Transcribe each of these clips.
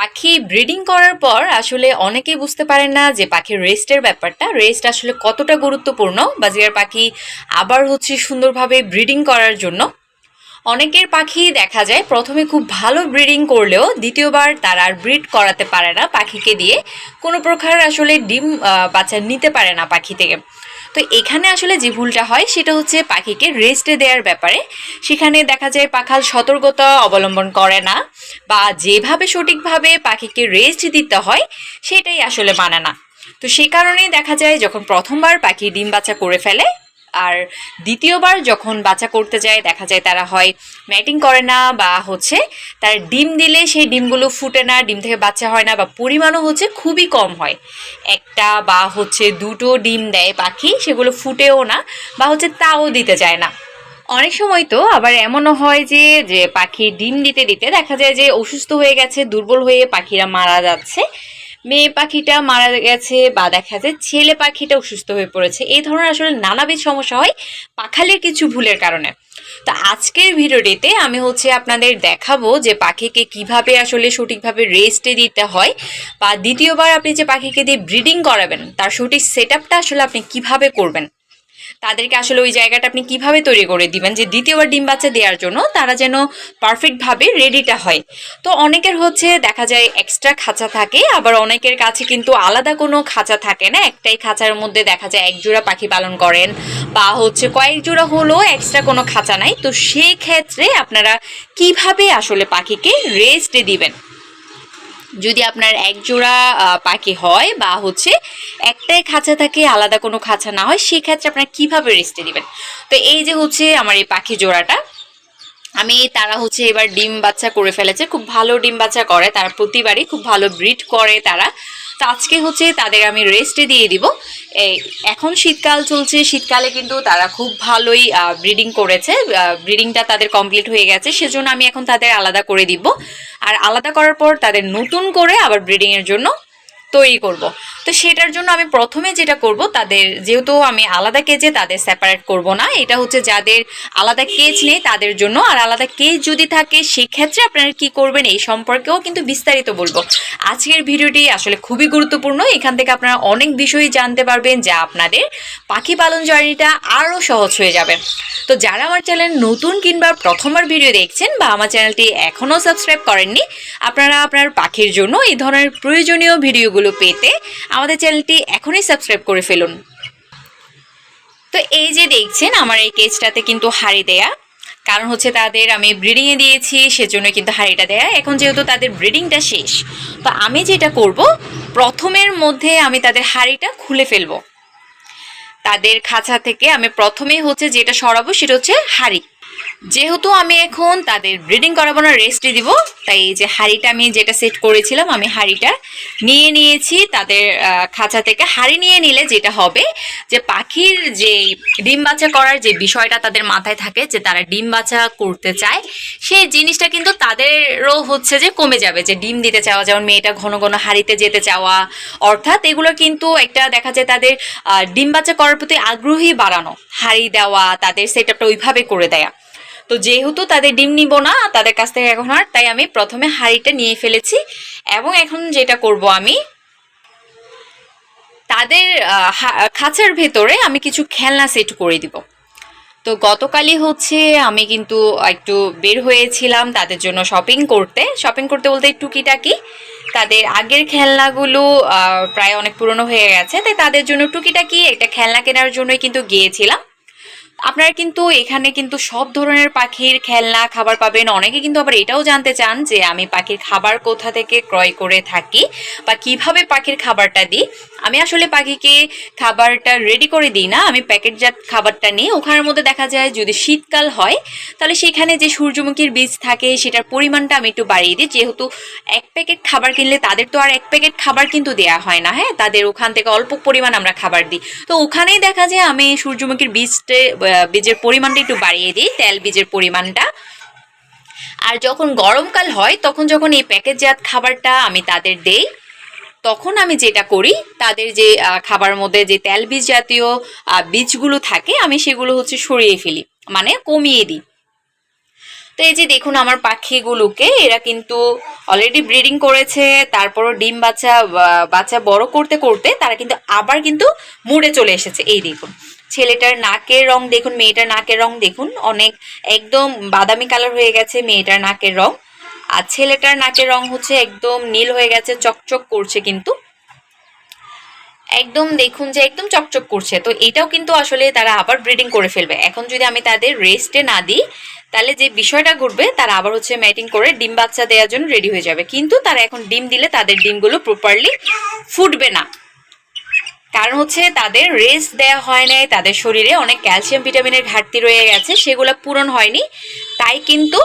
পাখি ব্রিডিং করার পর আসলে অনেকেই বুঝতে পারেন না যে পাখির রেস্টের ব্যাপারটা। রেস্ট আসলে কতটা গুরুত্বপূর্ণ বাজিয়ার পাখি আবার হচ্ছে সুন্দরভাবে ব্রিডিং করার জন্য। অনেকের পাখি দেখা যায় প্রথমে খুব ভালো ব্রিডিং করলেও দ্বিতীয়বার তারা আর ব্রিড করাতে পারে না পাখিকে দিয়ে। কোনো প্রকার আসলে ডিম বাচ্চা নিতে পারে না পাখি থেকে। তো এখানে আসলে যে ভুলটা হয়, সেটা হচ্ছে পাখিকে রেস্টে দেওয়ার ব্যাপারে। সেখানে দেখা যায় পাখাল সতর্কতা অবলম্বন করে না বা যেভাবে সঠিকভাবে পাখিকে রেস্ট দিতে হয়, সেটাই আসলে মানে না। তো সে কারণেই দেখা যায় যখন প্রথমবার পাখি ডিম বাচ্চা করে ফেলে আর দ্বিতীয়বার যখন বাচ্চা করতে যায়, দেখা যায় তারা হয় ম্যাটিং করে না বা হচ্ছে তার ডিম দিলে সেই ডিমগুলো ফুটে না, ডিম থেকে বাচ্চা হয় না বা পরিমাণও হচ্ছে খুবই কম হয়। একটা বা হচ্ছে দুটো ডিম দেয় পাখি, সেগুলো ফুটেও না বা হচ্ছে তাও দিতে চায় না। অনেক সময় তো আবার এমনও হয় যে যে পাখি ডিম দিতে দিতে দেখা যায় যে অসুস্থ হয়ে গেছে, দুর্বল হয়ে পাখিরা মারা যাচ্ছে। মেয়ে পাখিটা মারা গেছে বা দেখা যায় ছেলে পাখিটা অসুস্থ হয়ে পড়েছে। এই ধরনের আসলে নানাবিধ সমস্যা হয় পাখালের কিছু ভুলের কারণে। তো আজকের ভিডিওটিতে আমি হচ্ছে আপনাদের দেখাবো যে পাখিকে কীভাবে আসলে সঠিকভাবে রেস্টে দিতে হয় বা দ্বিতীয়বার আপনি যে পাখিকে দিয়ে ব্রিডিং করাবেন, তার সঠিক সেট আসলে আপনি কীভাবে করবেন। তাদেরকে আসলে ওই জায়গাটা আপনি কীভাবে তৈরি করে দিবেন? যে দ্বিতীয়বার ডিম বাচ্চা দেওয়ার জন্য তারা যেন পারফেক্টভাবে রেডিটা হয়। তো অনেকের হচ্ছে দেখা যায় এক্সট্রা খাঁচা থাকে, আবার অনেকের কাছে কিন্তু আলাদা কোনো খাঁচা থাকে না। একটাই খাঁচার মধ্যে দেখা যায় এক জোড়া পাখি পালন করেন বা হচ্ছে কয়েক জোড়া হলো এক্সট্রা কোনো খাঁচা নাই। তো সেই ক্ষেত্রে আপনারা কীভাবে আসলে পাখিকে রেস্টে দিবেন? যদি আপনার এক জোড়া পাখি হয় বা হচ্ছে একটাই খাঁচা থাকে, আলাদা কোনো খাঁচা না হয়, সেক্ষেত্রে আপনারা কীভাবে রেস্টে দিবেন? তো এই যে হচ্ছে আমার এই পাখি জোড়াটা। আমি, তারা হচ্ছে এবার ডিম বাচ্চা করে ফেলেছে। খুব ভালো ডিম বাচ্চা করে, তারা প্রতিবারই খুব ভালো ব্রিড করে তারা। তো আজকে হচ্ছে তাদের আমি রেস্টে দিয়ে দিব। এখন শীতকাল চলছে, শীতকালে কিন্তু তারা খুব ভালোই ব্রিডিং করেছে। ব্রিডিংটা তাদের কমপ্লিট হয়ে গেছে, সেজন্য আমি এখন তাদের আলাদা করে দিব। আর আলাদা করার পর তাদের নতুন করে আবার ব্রিডিংয়ের জন্য তৈরি করব। তো সেটার জন্য আমি প্রথমে যেটা করব, তাদের যেহেতু আমি আলাদা কেজে তাদের সেপারেট করব না, এটা হচ্ছে যাদের আলাদা কেজ নেই তাদের জন্য। আর আলাদা কেজ যদি থাকে, সেক্ষেত্রে আপনারা কি করবেন এই সম্পর্কেও কিন্তু বিস্তারিত বলব। আজকের ভিডিওটি আসলে খুবই গুরুত্বপূর্ণ। এখান থেকে আপনারা অনেক বিষয় জানতে পারবেন যা আপনাদের পাখি পালন জার্নিটা আরও সহজ হয়ে যাবে। তো যারা আমার চ্যানেল নতুন কিংবা প্রথমবার ভিডিও দেখছেন বা আমার চ্যানেলটি এখনও সাবস্ক্রাইব করেননি, আপনারা আপনার পাখির জন্য এই ধরনের প্রয়োজনীয় ভিডিওগুলো পেতে আমাদের চ্যানেলটি এখনই সাবস্ক্রাইব করে ফেলুন। তো এই যে দেখছেন, আমার এই কেজটাতে কিন্তু হাড়ি দেয়া। কারণ হচ্ছে তাদের আমি ব্রিডিংয়ে দিয়েছি, সেজন্য কিন্তু হাড়িটা দেয়া। এখন যেহেতু তাদের ব্রিডিংটা শেষ, তো আমি যেটা করব, প্রথমের মধ্যে আমি তাদের হাড়িটা খুলে ফেলব। তাদের খাঁচা থেকে আমি প্রথমেই হচ্ছে যেটা সরাবো, সেটা হচ্ছে হাড়ি। যেহেতু আমি এখন তাদের ব্রিডিং করাবো না রেস্টে দিব। তাই এই যে হাড়িটা আমি যেটা সেট করেছিলাম, আমি হাড়িটা নিয়ে নিয়েছি। তাদের খাঁচা থেকে হাড়ি নিয়ে নিলে যেটা হবে, যে পাখির যে ডিম বাচ্চা করার যে বিষয়টা তাদের মাথায় থাকে, যে তারা ডিম বাচ্চা করতে চায় সেই জিনিসটা কিন্তু তাদেরও হচ্ছে যে কমে যাবে। যে ডিম দিতে চাওয়া, যেমন মেয়েটা ঘন ঘন হাড়িতে যেতে চাওয়া, অর্থাৎ এগুলো কিন্তু একটা দেখা যায় তাদের ডিম বাচ্চা করার প্রতি আগ্রহী বাড়ানো, হাড়ি দেওয়া, তাদের সেট আপটা ওইভাবে করে দেয়া। তো যেহেতু তাদের ডিম নিব না, তাদের কাছ থেকে এখন আর, তাই আমি প্রথমে হাঁড়িটা নিয়ে ফেলেছি এবং এখন যেটা করব আমি, তাদের খাঁচার ভেতরে আমি কিছু খেলনা সেট করে দিব। তো গতকালই হচ্ছে আমি কিন্তু একটু বের হয়েছিলাম তাদের জন্য শপিং করতে। শপিং করতে বলতে টুকিটাকি। তাদের আগের খেলনাগুলো প্রায় অনেক পুরনো হয়ে গেছে, তাই তাদের জন্য টুকিটাকি, একটা খেলনা কেনার জন্যই কিন্তু গিয়েছিলাম। আপনারা কিন্তু এখানে কিন্তু সব ধরনের পাখির খেলনা, খাবার পাবেন। অনেকে কিন্তু আবার এটাও জানতে চান যে আমি পাখির খাবার কোথা থেকে ক্রয় করে থাকি বা কীভাবে পাখির খাবারটা দিই। আমি আসলে পাখিকে খাবারটা রেডি করে দিই না। আমি প্যাকেটজাত খাবারটা নিই। ওখানের মধ্যে দেখা যায় যদি শীতকাল হয়, তাহলে সেখানে যে সূর্যমুখীর বীজ থাকে, সেটার পরিমাণটা আমি একটু বাড়িয়ে দিই। যেহেতু এক প্যাকেট খাবার কিনলে তাদের তো আর এক প্যাকেট খাবার কিন্তু দেয়া হয় না হ্যাঁ? তাদের ওখান থেকে অল্প পরিমাণ আমরা খাবার দিই। তো ওখানেই দেখা যায় আমি সূর্যমুখীর বীজটে বীজের পরিমাণটা একটু বাড়িয়ে দিই, তেল বীজের পরিমাণটা। আর যখন গরমকাল হয়, তখন যখন এই প্যাকেটজাত খাবারটা আমি তাদের দেই, তখন আমি যেটা করি, তাদের যে খাবার মধ্যে যে তেল বীজ জাতীয় বীজগুলো থাকে, আমি সেগুলো হচ্ছে সরিয়ে ফেলি মানে কমিয়ে দিই। তো এই যে দেখুন আমার পাখিগুলোকে, এরা কিন্তু অলরেডি ব্রিডিং করেছে, তারপরও ডিম বাচ্চা বাচ্চা বড় করতে করতে তারা কিন্তু আবার কিন্তু মুড়ে চলে এসেছে। এই দেখুন ছেলেটার নাকের রং দেখুন, মেয়েটার নাকের রং দেখুন, অনেক একদম বাদামি কালার হয়ে গেছে মেয়েটার নাকের রং। আর ছেলেটার নাকের রং হচ্ছে একদম নীল হয়ে গেছে, চকচক করছে কিন্তু। একদম দেখুন যে একদম চকচক করছে। তো এটাও কিন্তু আসলে তারা আবার ব্রিডিং করে ফেলবে। এখন যদি আমি তাদের রেস্টে না দিই, তাহলে যে বিষয়টা ঘটবে, তারা আবার হচ্ছে ম্যাটিং করে ডিম বাচ্চা দেওয়ার জন্য রেডি হয়ে যাবে। কিন্তু তারা এখন ডিম দিলে তাদের ডিমগুলো প্রপারলি ফুটবে না। কারণ হচ্ছে তাদের রেস্ট দেওয়া হয় নাই, তাদের শরীরে অনেক ক্যালসিয়াম, ভিটামিনের ঘাটতি রয়ে গেছে, সেগুলো পূরণ হয়নি। তাই কিন্তু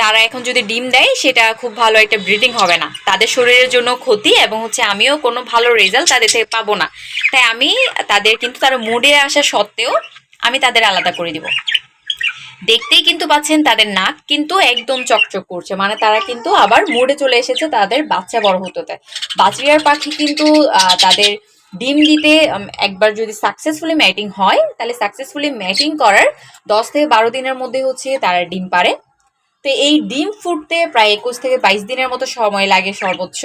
তারা এখন যদি ডিম দেয়, সেটা খুব ভালো একটা ব্রিডিং হবে না। তাদের শরীরের জন্য ক্ষতি এবং হচ্ছে আমিও কোনো ভালো রেজাল্ট তাদের থেকে পাবো না। তাই আমি তাদের কিন্তু তারা মুডে আসা সত্ত্বেও আমি তাদের আলাদা করে দিব। দেখতেই কিন্তু পাচ্ছেন তাদের নাক কিন্তু একদম চকচক করছে। মানে তারা কিন্তু আবার মুডে চলে এসেছে তাদের বাচ্চা বড় হতে। বাজরিয়ার পাখি কিন্তু তাদের ডিম দিতে একবার যদি সাকসেসফুলি ম্যাটিং হয়, তাহলে সাকসেসফুলি ম্যাটিং করার দশ থেকে বারো দিনের মধ্যে হচ্ছে তারা ডিম পারে। তো এই ডিম ফুটতে প্রায় একুশ থেকে বাইশ দিনের মতো সময় লাগে সর্বোচ্চ।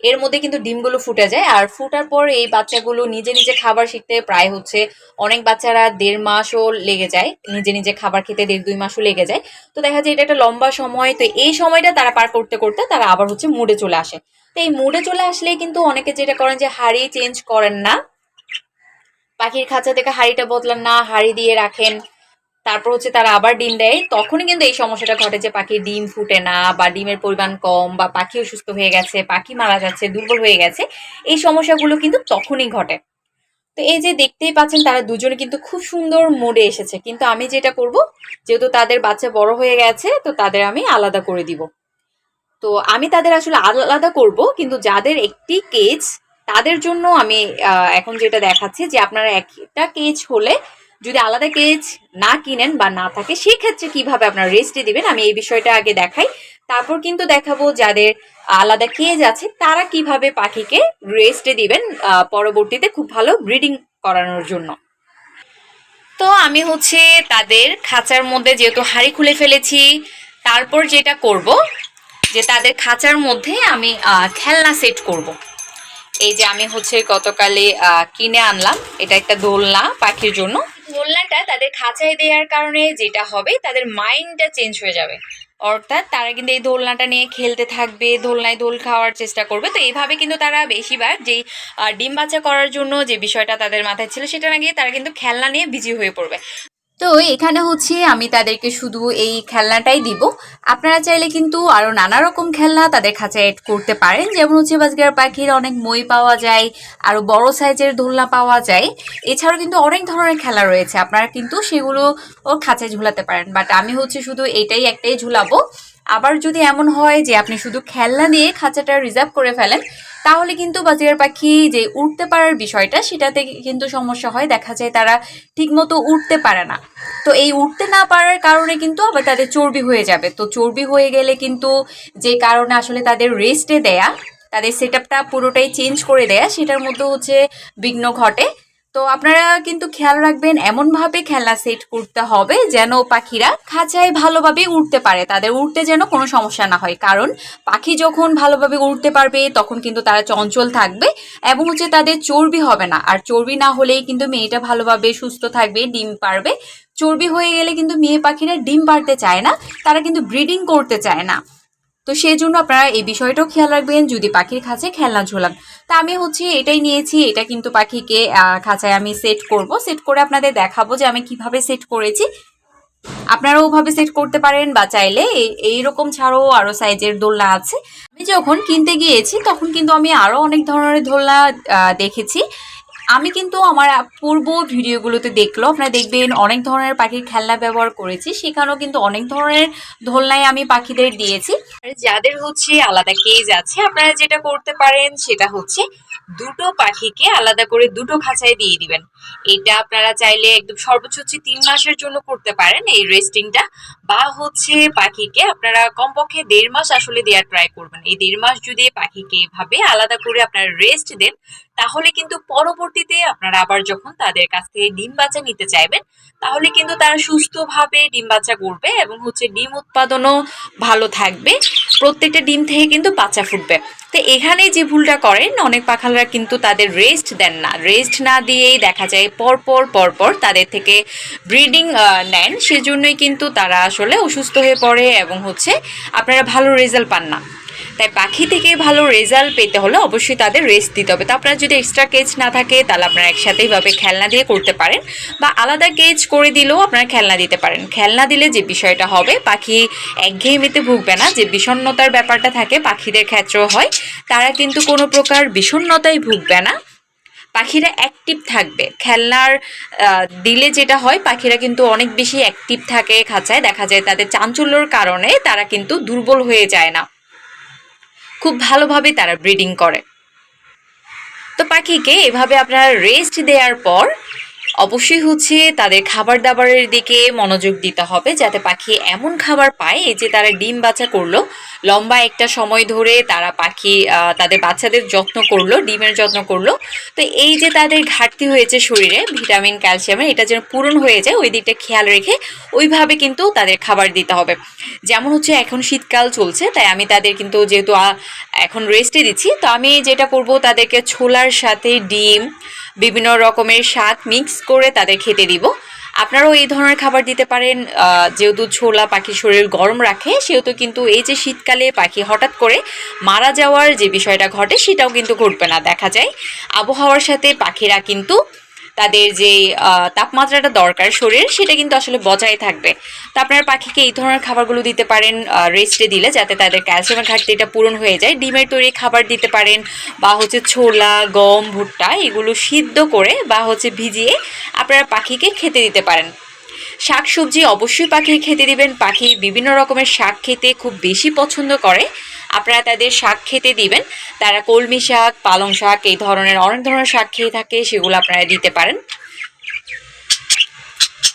এর মধ্যে কিন্তু ডিমগুলো ফুটে যায়। আর ফুটার পর এই বাচ্চাগুলো নিজে নিজে খাবার শিখতে প্রায় হচ্ছে অনেক বাচ্চারা দেড় মাসও লেগে যায়। নিজে নিজে খাবার খেতে দেড় দুই মাসও লেগে যায়। তো দেখা যায় এটা একটা লম্বা সময়। তো এই সময়টা তারা পার করতে করতে তারা আবার হচ্ছে মুডে চলে আসে। তো এই মুডে চলে আসলে কিন্তু অনেকে যেটা করেন যে হাড়ি চেঞ্জ করেন না। পাখির খাঁচা থেকে হাড়িটা বদলান না, হাড়ি দিয়ে রাখেন। তারপর হচ্ছে তারা আবার ডিম দেয়। তখনই কিন্তু এই সমস্যাটা ঘটে যে পাখির ডিম ফুটে না বা ডিমের পরিমাণ কম বা পাখি অসুস্থ হয়ে গেছে, পাখি মারা যাচ্ছে, দুর্বল হয়ে গেছে, এই সমস্যাগুলো কিন্তু তখনই ঘটে। তো এই যে দেখতেই পাচ্ছেন তারা দুজনে কিন্তু খুব সুন্দর মোড়ে এসেছে। কিন্তু আমি যেটা করব, যেহেতু তাদের বাচ্চা বড় হয়ে গেছে, তো তাদের আমি আলাদা করে দিব। তো আমি তাদের আসলে আলাদা করব, কিন্তু যাদের একটি কেজ তাদের জন্য আমি এখন যেটা দেখাচ্ছি যে আপনারা একটা কেজ হলে যদি আলাদা কেজ না কিনেন বা না থাকে, সেক্ষেত্রে কীভাবে আপনারা রেস্টে দিবেন? আমি এই বিষয়টা আগে দেখাই। তারপর কিন্তু দেখাবো যাদের আলাদা কেজ আছে, তারা কীভাবে পাখিকে রেস্টে দিবেন পরবর্তীতে খুব ভালো ব্রিডিং করানোর জন্য। তো আমি হচ্ছে তাদের খাঁচার মধ্যে যেহেতু হাড়ি খুলে ফেলেছি, তারপর যেটা করব যে তাদের খাঁচার মধ্যে আমি খেলনা সেট করব। এই যে আমি হচ্ছে গতকালে কিনে আনলাম। এটা একটা দোলনা পাখির জন্য। দোলনাটা তাদের খাঁচায় দেওয়ার কারণে যেটা হবে, তাদের মাইন্ডটা চেঞ্জ হয়ে যাবে। অর্থাৎ তারা কিন্তু এই দোলনাটা নিয়ে খেলতে থাকবে, দোলনায় দোল খাওয়ার চেষ্টা করবে। তো এইভাবে কিন্তু তারা বেশিরভাগ যেই ডিম বাচ্চা করার জন্য যে বিষয়টা তাদের মাথায় ছিল, সেটা না গিয়ে তারা কিন্তু খেলনা নিয়ে বিজি হয়ে পড়বে। তো এখানে হচ্ছে আমি তাদেরকে শুধু এই খেলনাটাই দিব। আপনারা চাইলে কিন্তু আরও নানা রকম খেলনা তাদের খাঁচায় এড করতে পারেন। যেমন হচ্ছে বাজগার পাখির অনেক মই পাওয়া যায় আরও বড় সাইজের দোলনা পাওয়া যায়। এছাড়াও কিন্তু অনেক ধরনের খেলা রয়েছে। আপনারা কিন্তু সেগুলো ও খাঁচায় ঝুলাতে পারেন। বাট আমি হচ্ছে শুধু এটাই একটাই ঝুলাবো। আবার যদি এমন হয় যে আপনি শুধু খেলনা দিয়ে খাঁচাটা রিজার্ভ করে ফেলেন, তাহলে কিন্তু বাজিয়ার পাখি যে উঠতে পারার বিষয়টা, সেটাতে কিন্তু সমস্যা হয়। দেখা যায় তারা ঠিকমতো উঠতে পারে না। তো এই উঠতে না পারার কারণে কিন্তু আবার তাদের চর্বি হয়ে যাবে। তো চর্বি হয়ে গেলে কিন্তু যে কারণে আসলে তাদের রেস্টে দেয়া, তাদের সেট পুরোটাই চেঞ্জ করে দেয়া, সেটার মধ্যে হচ্ছে বিঘ্ন ঘটে। তো আপনারা কিন্তু খেয়াল রাখবেন, এমনভাবে খেলনা সেট করতে হবে যেন পাখিরা খাঁচায় ভালোভাবে উঠতে পারে। তাদের উঠতে যেন কোনো সমস্যা না হয়। কারণ পাখি যখন ভালোভাবে উঠতে পারবে, তখন কিন্তু তারা চঞ্চল থাকবে এবং হচ্ছে তাদের চর্বি হবে না। আর চর্বি না হলেই কিন্তু মেয়েটা ভালোভাবে সুস্থ থাকবে, ডিম পারবে। চর্বি হয়ে গেলে কিন্তু মেয়ে পাখিরা ডিম পারতে চায় না, তারা কিন্তু ব্রিডিং করতে চায় না। তো সেই জন্য আপনারা এই বিষয়টাও খেয়াল রাখবেন, যদি পাখির খাঁচায় খেলনা ঝোলান। তা আমি হচ্ছে এটাই নিয়েছি, এটা কিন্তু পাখিকে খাঁচায় আমি সেট করব। সেট করে আপনাদের দেখাবো যে আমি কীভাবে সেট করেছি। আপনারাও ওভাবে সেট করতে পারেন বা চাইলে এই- এইরকম ছাড়াও আরও সাইজের দোলনা আছে। আমি যখন কিনতে গিয়েছি, তখন কিন্তু আমি আরও অনেক ধরনের দোলনা দেখেছি। আমি কিন্তু আমার পূর্ব ভিডিওগুলোতে দেখল। আপনারা দেখবেন অনেক ধরনের পাখির খেলনা ব্যবহার করেছি। সেখানেও কিন্তু অনেক ধরনের দোলনায় আমি পাখিদের দিয়েছি। যাদের হচ্ছে আলাদা কেজ আছে, আপনারা যেটা করতে পারেন সেটা হচ্ছে দুটো পাখিকে আলাদা করে দুটো খাঁচায় দিয়ে দিবেন। এটা আপনারা চাইলে একদম সর্বোচ্চ হচ্ছে তিন মাসের জন্য করতে পারেন এই রেস্টিংটা বা হচ্ছে পাখিকে আপনারা কমপক্ষে দেড় মাস আসলে দেওয়ার ট্রাই করবেন। এই দেড় মাস যদি পাখিকে এভাবে আলাদা করে আপনারা রেস্ট দেন তাহলে কিন্তু পরবর্তীতে আপনারা আবার যখন তাদের কাছ থেকে ডিম বাচ্চা নিতে চাইবেন, তাহলে কিন্তু তারা সুস্থভাবে ডিম বাচ্চা করবে এবং হচ্ছে ডিম উৎপাদনও ভালো থাকবে। প্রত্যেকটা ডিম থেকে কিন্তু বাচ্চা ফুটবে। তো এখানে যে ভুলটা করেন, অনেক পাখালরা কিন্তু তাদের রেস্ট দেন না। রেস্ট না দিয়েই দেখা যায় পরপর পরপর তাদের থেকে ব্রিডিং নেন। সেজন্যই কিন্তু তারা আসলে অসুস্থ হয়ে পড়ে এবং হচ্ছে আপনারা ভালো রেজাল্ট পান না। তাই পাখি থেকে ভালো রেজাল্ট পেতে হলে অবশ্যই তাদের রেস্ট দিতে হবে। তো আপনার যদি এক্সট্রা কেজ না থাকে, তাহলে আপনারা একসাথেই ভাবে খেলনা দিয়ে করতে পারেন বা আলাদা কেজ করে দিলেও আপনারা খেলনা দিতে পারেন। খেলনা দিলে যে বিষয়টা হবে, পাখি একঘেয়েমিতে ভুগবে না। যে বিষণ্ণতার ব্যাপারটা থাকে, পাখিদের ক্ষেত্রেও হয়। তারা কিন্তু কোনো প্রকার বিষণ্ণতায় ভুগবে না। পাখিরা অ্যাক্টিভ থাকবে। খেলনার দিলে যেটা হয়, পাখিরা কিন্তু অনেক বেশি অ্যাক্টিভ থাকে খাঁচায়। দেখা যায় তাদের চাঞ্চল্যর কারণে তারা কিন্তু দুর্বল হয়ে যায় না। খুব ভালোভাবে তারা ব্রিডিং করে। তো পাখিকে এভাবে আপনারা রেস্ট দেওয়ার পর অবশ্যই হচ্ছে তাদের খাবার দাবারের দিকে মনোযোগ দিতে হবে যাতে পাখি এমন খাবার পায় এই যে তারা ডিম বাচ্চা করল। লম্বা একটা সময় ধরে তারা পাখি তাদের বাচ্চাদের যত্ন করল, ডিমের যত্ন করল। তো এই যে তাদের ঘাটতি হয়েছে শরীরে, ভিটামিন, ক্যালসিয়ামের, এটা যেন পূরণ হয়ে যায়, ওই দিকটা খেয়াল রেখে ওইভাবে কিন্তু তাদের খাবার দিতে হবে। যেমন হচ্ছে এখন শীতকাল চলছে, তাই আমি তাদের কিন্তু যেহেতু এখন রেস্টে দিচ্ছি, তো আমি যেটা করব তাদেরকে ছোলার সাথে ডিম বিভিন্ন রকমের স্বাদ মিক্স করে তাদের খেতে দিব। আপনারাও এই ধরনের খাবার দিতে পারেন যেহেতু ছোলা পাখি শরীর গরম রাখে, সেহেতু কিন্তু এই যে শীতকালে পাখি হঠাৎ করে মারা যাওয়ার যে বিষয়টা ঘটে, সেটাও কিন্তু ঘটবে না, দেখা যায়। আবহাওয়ার সাথে পাখিরা কিন্তু তাদের যে তাপমাত্রাটা দরকার শরীর সেটা কিন্তু আসলে বজায় থাকবে। তো আপনার পাখিকে এই ধরনের খাবারগুলো দিতে পারেন রেস্টে দিলে, যাতে তাদের ক্যালসিয়ামের ঘাটতিটা পূরণ হয়ে যায়। ডিমের তৈরি খাবার দিতে পারেন, বা হচ্ছে ছোলা, গম, ভুট্টা, এগুলো সিদ্ধ করে, বা হচ্ছে ভিজিয়ে আপনারা পাখিকে খেতে দিতে পারেন। শাক সবজি অবশ্যই পাখি খেতে দিবেন। পাখি বিভিন্ন রকমের শাক খেতে খুব বেশি পছন্দ করে। আপনারা তাদের শাক খেতে দিবেন। তারা কলমি শাক, পালং শাক, এই ধরনের অনেক ধরনের শাক খেয়ে থাকে, সেগুলো আপনারা দিতে পারেন।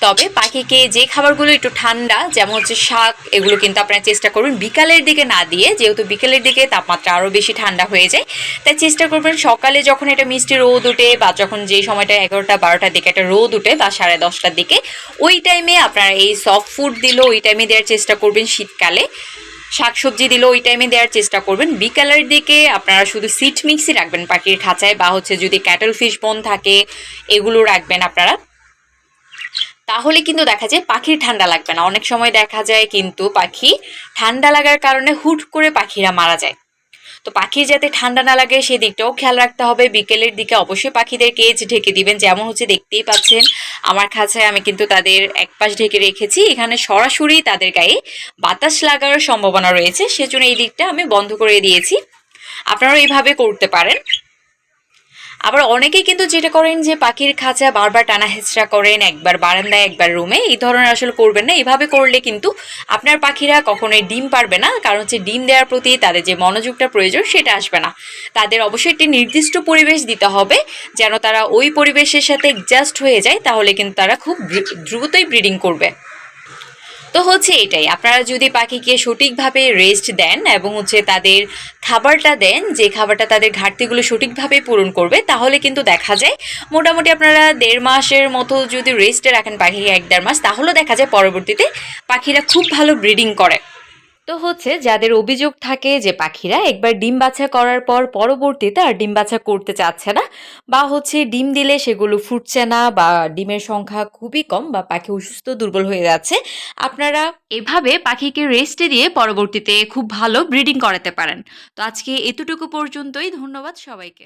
তবে পাখিকে যে খাবারগুলো একটু ঠান্ডা, যেমন হচ্ছে শাক, এগুলো কিন্তু আপনারা চেষ্টা করবেন বিকালের দিকে না দিয়ে, যেহেতু বিকেলের দিকে তাপমাত্রা আরও বেশি ঠান্ডা হয়ে যায়, তাই চেষ্টা করবেন সকালে যখন এটা মিষ্টি রোদ উঠে বা যখন যে সময়টা এগারোটা, বারোটার দিকে একটা রোদ উঠে বা সাড়ে দশটার দিকে, ওই টাইমে আপনারা এই সফট ফুড দিলেও ওই টাইমে দেওয়ার চেষ্টা করবেন শীতকালে। শাকসবজি দিলেও ওই টাইমে দেওয়ার চেষ্টা করবেন। বিকালের দিকে আপনারা শুধু সিট মিক্সই রাখবেন পাখির খাঁচায়, বা হচ্ছে যদি ক্যাটল ফিশ বোন থাকে, এগুলো রাখবেন আপনারা। তাহলে কিন্তু দেখা যায় পাখির ঠান্ডা লাগবে না। অনেক সময় দেখা যায় কিন্তু পাখি ঠান্ডা লাগার কারণে হুট করে পাখিরা মারা যায়। তো পাখির যাতে ঠান্ডা না লাগে সেই দিকটাও খেয়াল রাখতে হবে। বিকেলের দিকে অবশ্যই পাখিদের কেজ ঢেকে দিবেন, যেমন হচ্ছে দেখতেই পাচ্ছেন। আমার খাঁচায় আমি কিন্তু তাদের এক পাশ ঢেকে রেখেছি। এখানে সরাসরি তাদের গায়ে বাতাস লাগার সম্ভাবনা রয়েছে। সেজন্য এই দিকটা আমি বন্ধ করে দিয়েছি। আপনারাও এইভাবে করতে পারেন। আবার অনেকেই কিন্তু যেটা করেন যে পাখির খাঁচা বারবার টানা হেঁচড়া করেন, একবার বারান্দায়, একবার রুমে। এই ধরনের আসলে করবেন না। এইভাবে করলে কিন্তু আপনার পাখিরা কখনোই ডিম পারবে না। কারণ হচ্ছে ডিম দেওয়ার প্রতি তাদের যে মনোযোগটা প্রয়োজন, সেটা আসবে না। তাদের অবশ্যই একটি নির্দিষ্ট পরিবেশ দিতে হবে, যেন তারা ওই পরিবেশের সাথে অ্যাডজাস্ট হয়ে যায়। তাহলে কিন্তু তারা খুব দ্রুতই ব্রিডিং করবে। তো হচ্ছে এটাই। আপনারা যদি পাখিকে সঠিকভাবে রেস্ট দেন এবং হচ্ছে তাদের খাবারটা দেন, যে খাবারটা তাদের ঘাটতিগুলো সঠিকভাবে পূরণ করবে, তাহলে কিন্তু দেখা যায় মোটামুটি আপনারা দেড় মাসের মতো যদি রেস্টে রাখেন পাখিকে এক দেড় মাস, তাহলেও দেখা যায় পরবর্তীতে পাখিরা খুব ভালো ব্রিডিং করে। তো হচ্ছে যাদের অভিযোগ থাকে যে পাখিরা একবার ডিম বাছা করার পর পরবর্তীতে আর ডিম বাছা করতে চাচ্ছে না, বা হচ্ছে ডিম দিলে সেগুলো ফুটছে না বা ডিমের সংখ্যা খুবই কম বা পাখি অসুস্থ, দুর্বল হয়ে যাচ্ছে, আপনারা এভাবে পাখিকে রেস্টে দিয়ে পরবর্তীতে খুব ভালো ব্রিডিং করাতে পারেন। তো আজকে এতটুকু পর্যন্তই, ধন্যবাদ সবাইকে।